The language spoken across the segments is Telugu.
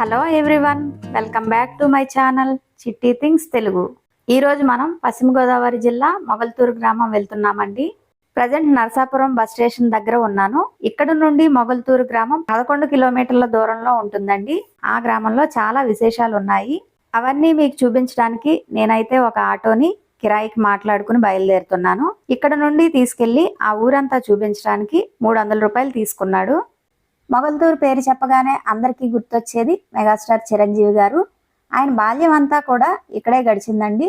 Hello everyone welcome back to my channel Chitti things Telugu. ఈ రోజు మనం పశ్చిమ గోదావరి జిల్లా మొగల్తూరు గ్రామం వెళ్తున్నామండి. ప్రజెంట్ నరసాపురం బస్ స్టేషన్ దగ్గర ఉన్నాను. ఇక్కడ నుండి మొగల్తూరు గ్రామం పదకొండు కిలోమీటర్ల దూరంలో ఉంటుందండి. ఆ గ్రామంలో చాలా విశేషాలు ఉన్నాయి. అవన్నీ మీకు చూపించడానికి నేనైతే ఒక ఆటోని కిరాయికి మాట్లాడుకుని బయలుదేరుతున్నాను. ఇక్కడ నుండి తీసుకెళ్ళి ఆ ఊరంతా చూపించడానికి మూడు వందల రూపాయలు తీసుకున్నాడు. మొగల్తూరు పేరు చెప్పగానే అందరికీ గుర్తొచ్చేది మెగాస్టార్ చిరంజీవి గారు. ఆయన బాల్యం అంతా కూడా ఇక్కడే గడిచిందండి.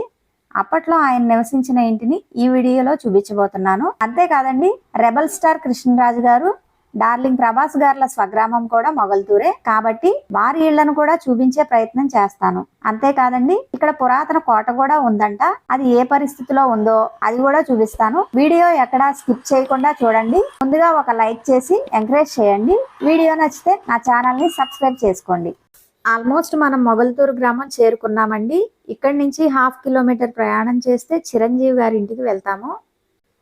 అప్పట్లో ఆయన నివసించిన ఇంటిని ఈ వీడియోలో చూపించబోతున్నాను. అంతేకాదండి రెబల్ స్టార్ కృష్ణరాజు గారు డార్లింగ్ ప్రభాస్ గారుల స్వగ్రామం కూడా మొగల్తూరే కాబట్టి వారి ఇళ్ళను కూడా చూపించే ప్రయత్నం చేస్తాను. అంతేకాదండి ఇక్కడ పురాతన కోట కూడా ఉందంట. అది ఏ పరిస్థితిలో ఉందో అది కూడా చూపిస్తాను. వీడియో ఎక్కడా స్కిప్ చేయకుండా చూడండి. ముందుగా ఒక లైక్ చేసి ఎంకరేజ్ చేయండి. వీడియో నచ్చితే నా ఛానల్ని సబ్స్క్రైబ్ చేసుకోండి. ఆల్మోస్ట్ మనం మొగల్తూరు గ్రామం చేరుకున్నామండి. ఇక్కడి నుంచి హాఫ్ కిలోమీటర్ ప్రయాణం చేస్తే చిరంజీవి గారి ఇంటికి వెళ్తాము.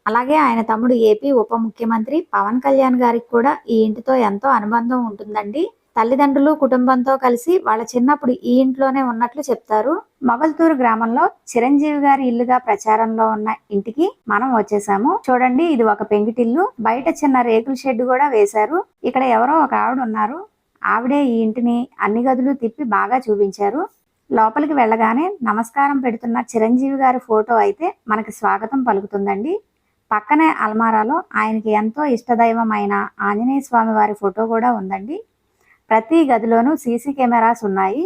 అలాగే ఆయన తమ్ముడు ఏపీ ఉప ముఖ్యమంత్రి పవన్ కళ్యాణ్ గారికి కూడా ఈ ఇంటితో ఎంతో అనుబంధం ఉంటుందండి. తల్లిదండ్రులు కుటుంబంతో కలిసి వాళ్ళ చిన్నప్పుడు ఈ ఇంట్లోనే ఉన్నట్లు చెప్తారు. మొగల్తూరు గ్రామంలో చిరంజీవి గారి ఇల్లుగా ప్రచారంలో ఉన్న ఇంటికి మనం వచ్చేసాము. చూడండి ఇది ఒక పెంకిటిల్లు. బయట చిన్న రేకుల షెడ్ కూడా వేశారు. ఇక్కడ ఎవరో ఒక ఆవిడ ఉన్నారు. ఆవిడే ఈ ఇంటిని అన్ని గదులు తిప్పి బాగా చూపించారు. లోపలికి వెళ్ళగానే నమస్కారం పెడుతున్న చిరంజీవి గారి ఫోటో అయితే మనకి స్వాగతం పలుకుతుందండి. పక్కనే అల్మారాలో ఆయనకి ఎంతో ఇష్టదైవమైన ఆంజనేయ స్వామి వారి ఫోటో కూడా ఉందండి. ప్రతి గదిలోనూ సీసీ కెమెరాస్ ఉన్నాయి.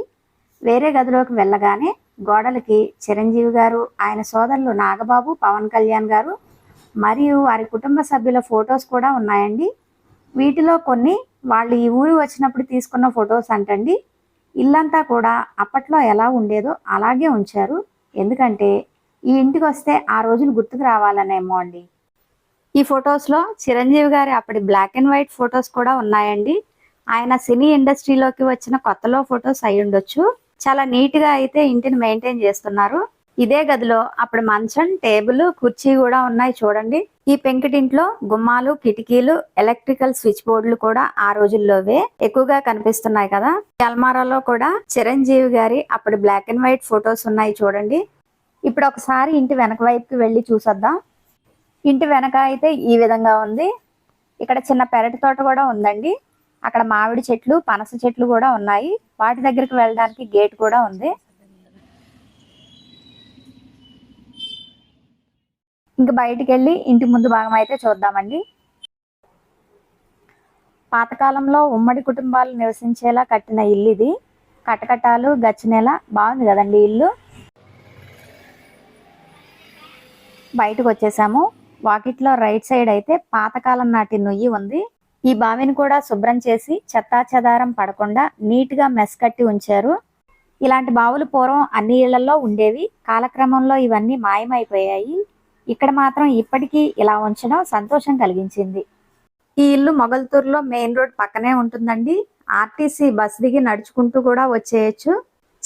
వేరే గదిలోకి వెళ్ళగానే గోడలకి చిరంజీవి గారు ఆయన సోదరులు నాగబాబు పవన్ కళ్యాణ్ గారు మరియు వారి కుటుంబ సభ్యుల ఫొటోస్ కూడా ఉన్నాయండి. వీటిలో కొన్ని వాళ్ళు ఈ ఊరు వచ్చినప్పుడు తీసుకున్న ఫొటోస్ అంటండి. ఇల్లంతా కూడా అప్పట్లో ఎలా ఉండేదో అలాగే ఉంచారు. ఎందుకంటే ఈ ఇంటికి వస్తే ఆ రోజులు గుర్తుకు రావాలనేమో అండి. ఈ ఫొటోస్లో చిరంజీవి గారి అప్పటి బ్లాక్ అండ్ వైట్ ఫొటోస్ కూడా ఉన్నాయండి. ఆయన సినీ ఇండస్ట్రీలోకి వచ్చిన కొత్తలో ఫొటోస్ అయి ఉండొచ్చు. చాలా నీట్గా అయితే ఇంటిని మెయింటైన్ చేస్తున్నారు. ఇదే గదిలో అప్పుడు మంచం టేబుల్ కుర్చీ కూడా ఉన్నాయి చూడండి. ఈ పెంకిటింట్లో గుమ్మాలు కిటికీలు ఎలక్ట్రికల్ స్విచ్ బోర్డులు కూడా ఆ రోజుల్లోవే ఎక్కువగా కనిపిస్తున్నాయి కదా. అల్మారాలో కూడా చిరంజీవి గారి అప్పుడు బ్లాక్ అండ్ వైట్ ఫొటోస్ ఉన్నాయి చూడండి. ఇప్పుడు ఒకసారి ఇంటి వెనక వైపుకి వెళ్ళి చూసొద్దాం. ఇంటి వెనక అయితే ఈ విధంగా ఉంది. ఇక్కడ చిన్న పెరటి తోట కూడా ఉందండి. అక్కడ మామిడి చెట్లు పనస చెట్లు కూడా ఉన్నాయి. వాటి దగ్గరికి వెళ్ళడానికి గేట్ కూడా ఉంది. ఇంకా బయటికి వెళ్ళి ఇంటి ముందు భాగం అయితే చూద్దామండి. పాతకాలంలో ఉమ్మడి కుటుంబాలు నివసించేలా కట్టిన ఇల్లు ఇది. కటకటాలు గచ్చినేల బాగుంది కదండి ఇల్లు. బయటకు వచ్చేసాము. వాకిట్లో రైట్ సైడ్ అయితే పాతకాలం నాటి నుయ్యి ఉంది. ఈ బావిని కూడా శుభ్రం చేసి చెత్తా చెదారం పడకుండా నీట్గా మెస్ కట్టి ఉంచారు. ఇలాంటి బావులు పూర్వం అన్ని ఇళ్ళలో ఉండేవి. కాలక్రమంలో ఇవన్నీ మాయమైపోయాయి. ఇక్కడ మాత్రం ఇప్పటికీ ఇలా ఉంచడం సంతోషం కలిగించింది. ఈ ఇల్లు మొగల్తూరులో మెయిన్ రోడ్ పక్కనే ఉంటుందండి. ఆర్టీసీ బస్ దిగి నడుచుకుంటూ కూడా వచ్చేయచ్చు.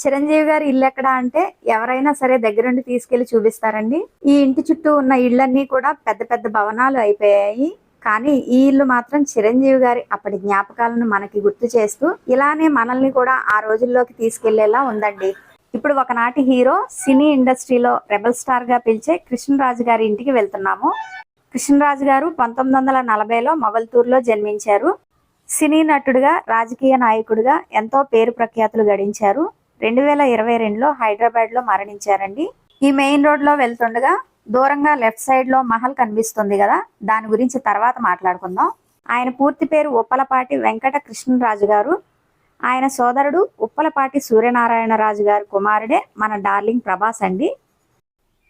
చిరంజీవి గారి ఇల్లు ఎక్కడ అంటే ఎవరైనా సరే దగ్గరుండి తీసుకెళ్ళి చూపిస్తారండి. ఈ ఇంటి చుట్టూ ఉన్న ఇళ్ళన్నీ కూడా పెద్ద పెద్ద భవనాలు అయిపోయాయి. కానీ ఈ ఇల్లు మాత్రం చిరంజీవి గారి అప్పటి జ్ఞాపకాలను మనకి గుర్తు చేస్తూ ఇలానే మనల్ని కూడా ఆ రోజుల్లోకి తీసుకెళ్ళేలా ఉందండి. ఇప్పుడు ఒకనాటి హీరో సినీ ఇండస్ట్రీలో రెబల్ స్టార్గా పిలిచే కృష్ణరాజు గారి ఇంటికి వెళ్తున్నాము. కృష్ణరాజు గారు పంతొమ్మిది వందల నలభైలో మొగల్తూరులో జన్మించారు. సినీ నటుడుగా రాజకీయ నాయకుడిగా ఎంతో పేరు ప్రఖ్యాతులు గడించారు. రెండు వేల ఇరవై రెండులో హైదరాబాద్లో మరణించారండి. ఈ మెయిన్ రోడ్లో వెళ్తుండగా దూరంగా లెఫ్ట్ సైడ్లో మహల్ కనిపిస్తుంది కదా దాని గురించి తర్వాత మాట్లాడుకుందాం. ఆయన పూర్తి పేరు ఉప్పలపాటి వెంకట కృష్ణరాజు గారు. ఆయన సోదరుడు ఉప్పలపాటి సూర్యనారాయణరాజు గారి కుమారుడే మన డార్లింగ్ ప్రభాస్ అండి.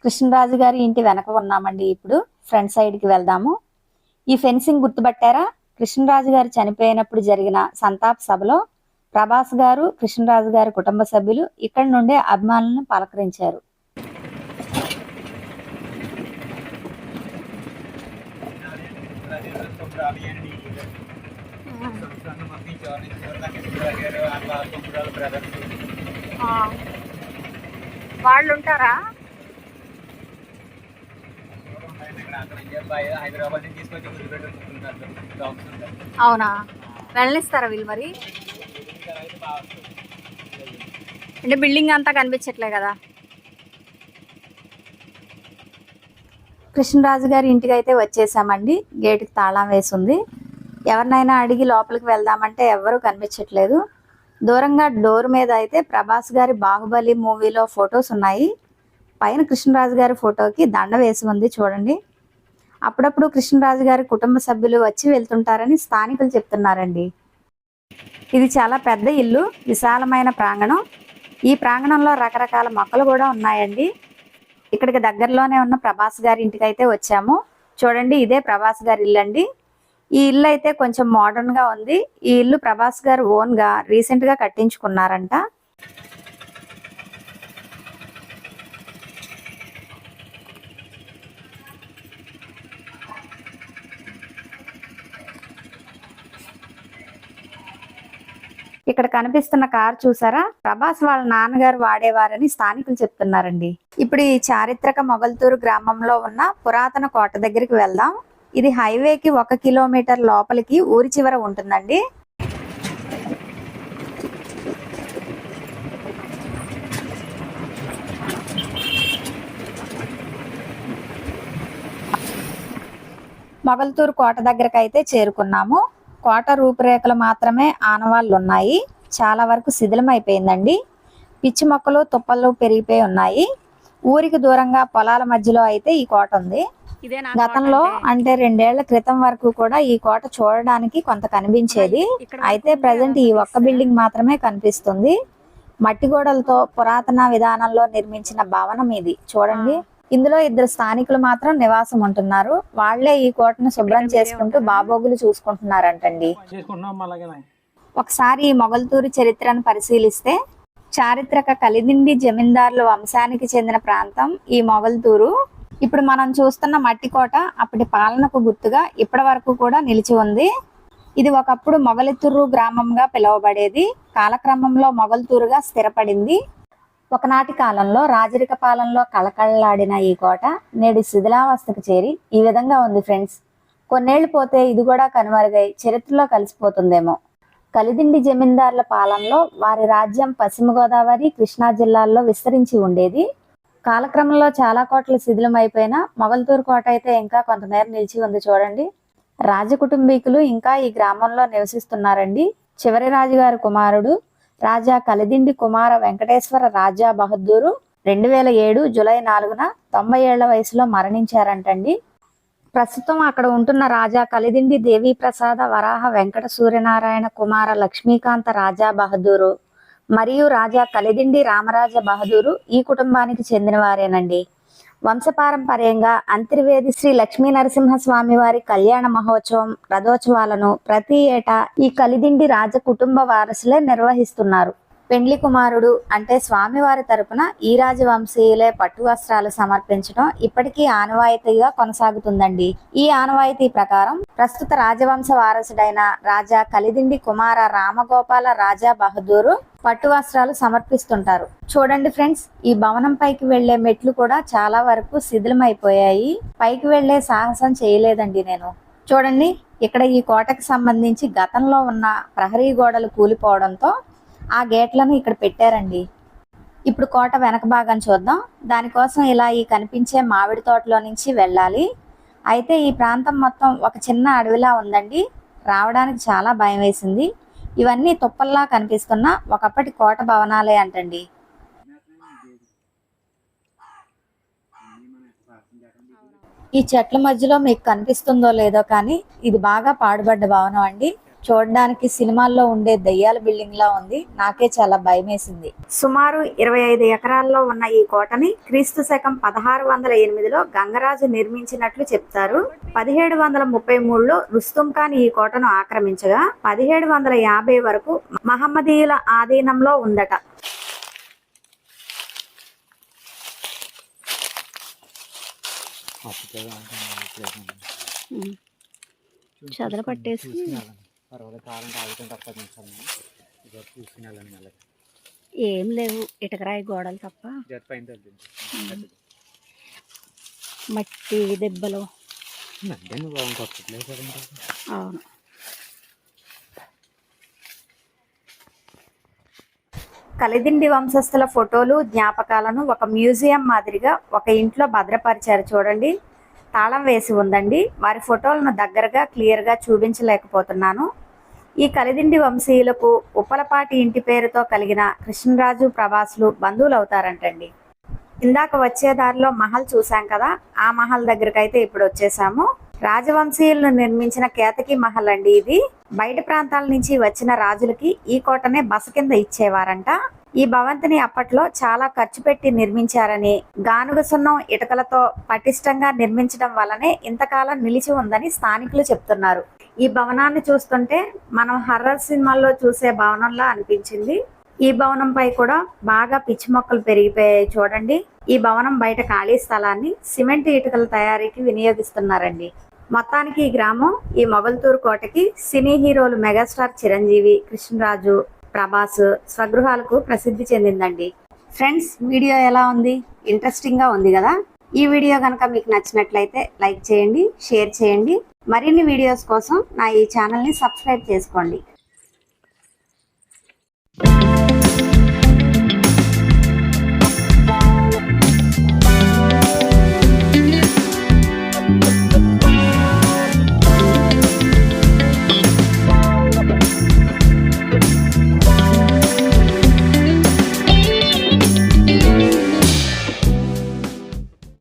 కృష్ణరాజు గారి ఇంటి వెనక ఉన్నామండి ఇప్పుడు ఫ్రంట్ సైడ్కి వెళ్దాము. ఈ ఫెన్సింగ్ గుర్తుపట్టారా? కృష్ణరాజు గారు చనిపోయినప్పుడు జరిగిన సంతాప్ సభలో ప్రభాస్ గారు కృష్ణరాజు గారి కుటుంబ సభ్యులు ఇక్కడి నుండే అభిమానులను పలకరించారు. వాళ్ళు ఉంటారా అవునా? వెళ్ళనిస్తారా వీళ్ళు మరి? అంటే బిల్డింగ్ అంతా కనిపించట్లే కదా? కృష్ణరాజు గారి ఇంటికి అయితే వచ్చేసామండి. గేటుకి తాళం వేసి ఉంది ఎవరినైనా అడిగి లోపలికి వెళ్దామంటే ఎవ్వరూ కనిపించట్లేదు. దూరంగా డోర్ మీద అయితే ప్రభాస్ గారి బాహుబలి మూవీలో ఫొటోస్ ఉన్నాయి. పైన కృష్ణరాజు గారి ఫోటోకి దండ వేసి ఉంది చూడండి. అప్పుడప్పుడు కృష్ణరాజు గారి కుటుంబ సభ్యులు వచ్చి వెళ్తుంటారని స్థానికులు చెప్తున్నారండి. ఇది చాలా పెద్ద ఇల్లు విశాలమైన ప్రాంగణం. ఈ ప్రాంగణంలో రకరకాల మొక్కలు కూడా ఉన్నాయండి. ఇక్కడికి దగ్గరలోనే ఉన్న ప్రభాస్ గారి ఇంటికి అయితే వచ్చాము. చూడండి ఇదే ప్రభాస్ గారి ఇల్లు అండి ఈ ఇల్లు అయితే కొంచెం మోడర్న్గా ఉంది. ఈ ఇల్లు ప్రభాస్ గారు ఓన్గా రీసెంట్గా కట్టించుకున్నారంట. ఇక్కడ కనిపిస్తున్న కార్ చూసారా? ప్రభాస్ వాళ్ళ నాన్నగారు వాడేవారని స్థానికులు చెప్తున్నారండి. ఇప్పుడు ఈ చారిత్రక మొగల్తూరు గ్రామంలో ఉన్న పురాతన కోట దగ్గరికి వెళ్దాం. ఇది హైవేకి ఒక కిలోమీటర్ లోపలికి ఊరి చివర ఉంటుందండి. మొగల్తూరు కోట దగ్గరకైతే చేరుకున్నాము. కోట రూపురేఖలు మాత్రమే ఆనవాళ్ళు ఉన్నాయి చాలా వరకు శిథిలం అయిపోయిందండి పిచ్చి మొక్కలు తుప్పలు పెరిగిపోయి ఉన్నాయి. ఊరికి దూరంగా పొలాల మధ్యలో అయితే ఈ కోట ఉంది. గతంలో అంటే రెండేళ్ళ క్రితం వరకు కూడా ఈ కోట చూడడానికి కొంత కనిపించేది. అయితే ప్రజెంట్ ఈ ఒక్క బిల్డింగ్ మాత్రమే కనిపిస్తుంది. మట్టి గోడలతో పురాతన విధానంలో నిర్మించిన భవనం ఇది. చూడండి. ఇందులో ఇద్దరు స్థానికులు మాత్రం నివాసం ఉంటున్నారు. వాళ్ళే ఈ కోటను శుభ్రం చేసుకుంటూ బాబోగులు చూసుకుంటున్నారంటండి. ఒకసారి ఈ మొగల్తూరు చరిత్రను పరిశీలిస్తే చారిత్రక కలిదిండి జమీందారుల వంశానికి చెందిన ప్రాంతం ఈ మొగల్తూరు. ఇప్పుడు మనం చూస్తున్న మట్టి కోట అప్పటి పాలనకు గుర్తుగా ఇప్పటి వరకు కూడా నిలిచి ఉంది. ఇది ఒకప్పుడు మొగలితుర్రు గ్రామంగా పిలువబడేది. కాలక్రమంలో మొగల్తూరుగా స్థిరపడింది. ఒకనాటి కాలంలో రాజరిక పాలనలో కళకళలాడిన ఈ కోట నేడు శిథిలావస్థకు చేరి ఈ విధంగా ఉంది ఫ్రెండ్స్. కొన్నేళ్ళు పోతే ఇది కూడా కనుమరుగై చరిత్రలో కలిసిపోతుందేమో. కలిదిండి జమీందారుల పాలనలో వారి రాజ్యం పశ్చిమ గోదావరి కృష్ణా జిల్లాల్లో విస్తరించి ఉండేది. కాలక్రమంలో చాలా కోటలు శిథిలం అయిపోయినా మొగల్తూరు కోట అయితే ఇంకా కొంతమేర నిలిచి ఉంది చూడండి. రాజకుటుంబీకులు ఇంకా ఈ గ్రామంలో నివసిస్తున్నారండి. చివరి రాజుగారి కుమారుడు రాజా కలిదిండి కుమార వెంకటేశ్వర రాజా బహదూరు రెండు వేల ఏడు జూలై నాలుగున తొంభై ఏళ్ళ వయసులో మరణించారంటండి. ప్రస్తుతం అక్కడ ఉంటున్న రాజా కలిదిండి దేవి ప్రసాద వరాహ వెంకట సూర్యనారాయణ కుమార లక్ష్మీకాంత రాజా బహదూరు మరియు రాజా కలిదిండి రామరాజ బహదూరు ఈ కుటుంబానికి చెందినవారేనండి. వంశపారంపర్యంగా అంతర్వేది శ్రీ లక్ష్మీ నరసింహస్వామి వారి కళ్యాణ మహోత్సవం రథోత్సవాలను ప్రతి ఏటా ఈ కలిదిండి రాజ కుటుంబ వారసులే నిర్వహిస్తున్నారు. పెండ్లి కుమారుడు అంటే స్వామివారి తరపున ఈ రాజవంశీయులే పట్టు వస్త్రాలు సమర్పించడం ఇప్పటికీ ఆనవాయితీగా కొనసాగుతుందండి. ఈ ఆనవాయితీ ప్రకారం ప్రస్తుత రాజవంశ వారసుడైన రాజా కలిదిండి కుమార రామగోపాల రాజా బహదూరు పట్టు వస్త్రాలు సమర్పిస్తుంటారు. చూడండి ఫ్రెండ్స్ ఈ భవనం పైకి వెళ్ళే మెట్లు కూడా చాలా వరకు శిథిలమైపోయాయి. పైకి వెళ్ళే సాహసం చేయలేదండి నేను. చూడండి ఇక్కడ ఈ కోటకు సంబంధించి గతంలో ఉన్న ప్రహరీ గోడలు కూలిపోవడంతో ఆ గేట్లను ఇక్కడ పెట్టారండి. ఇప్పుడు కోట వెనక భాగం చూద్దాం. దానికోసం ఇలా ఈ కనిపించే మామిడి తోటలో నుంచి వెళ్ళాలి. అయితే ఈ ప్రాంతం మొత్తం ఒక చిన్న అడవిలా ఉందండి. రావడానికి చాలా భయం వేసింది. ఇవన్నీ తుప్పల్లా కనిపిస్తున్న ఒకప్పటి కోట భవనాలే అంటండి. ఈ చెట్ల మధ్యలో మీకు కనిపిస్తుందో లేదో కానీ ఇది బాగా పాడుబడ్డ భవనం అండి. చూడడానికి సినిమాల్లో ఉండే దయ్యాల బిల్డింగ్ లా ఉంది. నాకే చాలా భయం వేసింది సుమారు ఇరవై ఐదు ఎకరాల్లో ఉన్న ఈ కోటని క్రీస్తు శకం పదహారు వందల ఎనిమిదిలో గంగరాజు నిర్మించినట్లు చెప్తారు. పదిహేడు వందల ముప్పై మూడులో రుస్తుం ఖాన్ ఈ కోటను ఆక్రమించగా పదిహేడు వందల యాభై వరకు మహమ్మదీయుల ఆధీనంలో ఉందట. చదర పట్టేసి కావాలంటే ఆగుతుంది తప్ప మళ్ళీ. ఏం లేవు ఇటకరాయి గోడలు తప్ప. జత పైన తగ్గింది మట్టి దెబ్బలు. అవును. కలిదిండి వంశస్థుల ఫోటోలు జ్ఞాపకాలను ఒక మ్యూజియం మాదిరిగా ఒక ఇంట్లో భద్రపరిచారు చూడండి. తాళం వేసి ఉందండి. వారి ఫోటోలను దగ్గరగా క్లియర్గా చూపించలేకపోతున్నాను. ఈ కలిదిండి వంశీయులకు ఉప్పలపాటి ఇంటి పేరుతో కలిగిన కృష్ణరాజు ప్రభాసులు బంధువులు అవుతారంటండి ఇందాక వచ్చే దారిలో మహల్ చూసాం కదా ఆ మహల్ దగ్గరకైతే అయితే ఇప్పుడు వచ్చేసాము. రాజవంశీయులను నిర్మించిన కేతకి మహల్ అండి ఇది. బయట ప్రాంతాల నుంచి వచ్చిన రాజులకి ఈ కోటనే బస కింద ఇచ్చేవారంట. ఈ భవంతిని అప్పట్లో చాలా ఖర్చు పెట్టి నిర్మించారని గానుగ సున్నం ఇటుకలతో పటిష్టంగా నిర్మించడం వల్లనే ఇంతకాలం నిలిచి ఉందని స్థానికులు చెప్తున్నారు. ఈ భవనాన్ని చూస్తుంటే మనం హర్రర్ సినిమాల్లో చూసే భవనంలా అనిపించింది. ఈ భవనంపై కూడా బాగా పిచ్చి మొక్కలు పెరిగిపోయాయి చూడండి. ఈ భవనం బయట ఖాళీ స్థలాన్ని సిమెంట్ ఇటుకల తయారీకి వినియోగిస్తున్నారండి. మొత్తానికి ఈ గ్రామం ఈ మొగల్తూరు కోటకి సినీ హీరోలు మెగాస్టార్ చిరంజీవి కృష్ణరాజు ప్రభాస్ స్వగృహాలకు ప్రసిద్ధి చెందిందండి. ఫ్రెండ్స్ వీడియో ఎలా ఉంది? ఇంట్రెస్టింగ్గా ఉంది కదా? ఈ వీడియో కనుక మీకు నచ్చినట్లయితే లైక్ చేయండి షేర్ చేయండి. మరిన్ని వీడియోస్ కోసం నా ఈ ఛానల్ని సబ్స్క్రైబ్ చేసుకోండి.